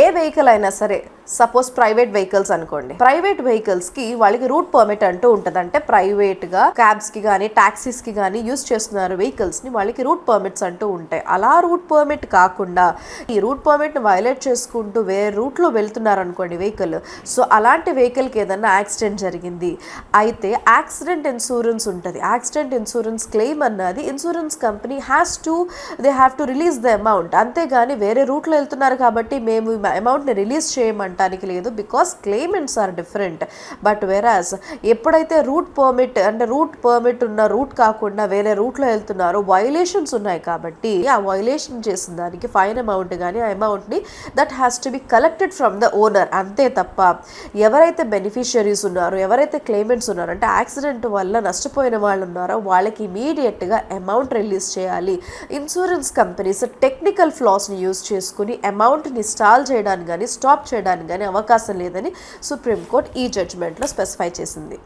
ఏ vehicle అయినా సరే suppose private vehicles అనుకోండి. ప్రైవేట్ వెహికల్స్కి వాళ్ళకి రూట్ పర్మిట్ అంటూ ఉంటుంది అంటే ప్రైవేట్గా క్యాబ్స్కి కానీ టాక్సీస్కి కానీ యూజ్ చేస్తున్నారు వెహికల్స్ని వాళ్ళకి రూట్ పర్మిట్స్ అంటూ ఉంటాయి. అలా రూట్ పర్మిట్ కాకుండా ఈ రూట్ పర్మిట్ని వైలేట్ చేసుకుంటూ వేరే రూట్లో వెళ్తున్నారు అనుకోండి వెహికల్ సో అలాంటి వెహికల్కి ఏదైనా యాక్సిడెంట్ జరిగింది అయితే యాక్సిడెంట్ ఇన్సూరెన్స్ ఉంటుంది. యాక్సిడెంట్ ఇన్సూరెన్స్ క్లెయిమ్ అన్నది insurance company has to they have to release the amount అంతేగాని వేరే రూట్లో వెళ్తున్నారు కాబట్టి మేము అమౌంట్ని రిలీజ్ చేయమంటానికి లేదు because claimants are different but whereas ఎప్పుడైతే రూట్ పర్మిట్ అంటే రూట్ పర్మిట్ ఉన్న రూట్ కాకుండా వేరే రూట్లో వెళ్తున్నారో వైలేషన్స్ ఉన్నాయి కాబట్టి ఆ వైలేషన్ చేసిన దానికి ఫైన్ అమౌంట్ కానీ ఆ అమౌంట్ని that has to be collected from the owner అంతే తప్ప ఎవరైతే బెనిఫిషియరీస్ ఉన్నారో ఎవరైతే క్లెయిమెంట్స్ ఉన్నారో అంటే యాక్సిడెంట్ వల్ల నష్టపోయిన వాళ్ళు ఉన్నారో వాళ్ళకి ఇమీడియట్గా అమౌంట్ రిలీజ్ చేయాలి. ఇన్సూరెన్స్ కంపెనీస్ టెక్నికల్ ఫ్లాస్ని యూజ్ చేసుకుని అమౌంట్ని స్టాల్ చేయడానికి కానీ స్టాప్ చేయడానికి కానీ అవకాశం లేదని సుప్రీంకోర్టు ఈ జడ్జిమెంట్లో స్పెసిఫై చేసింది.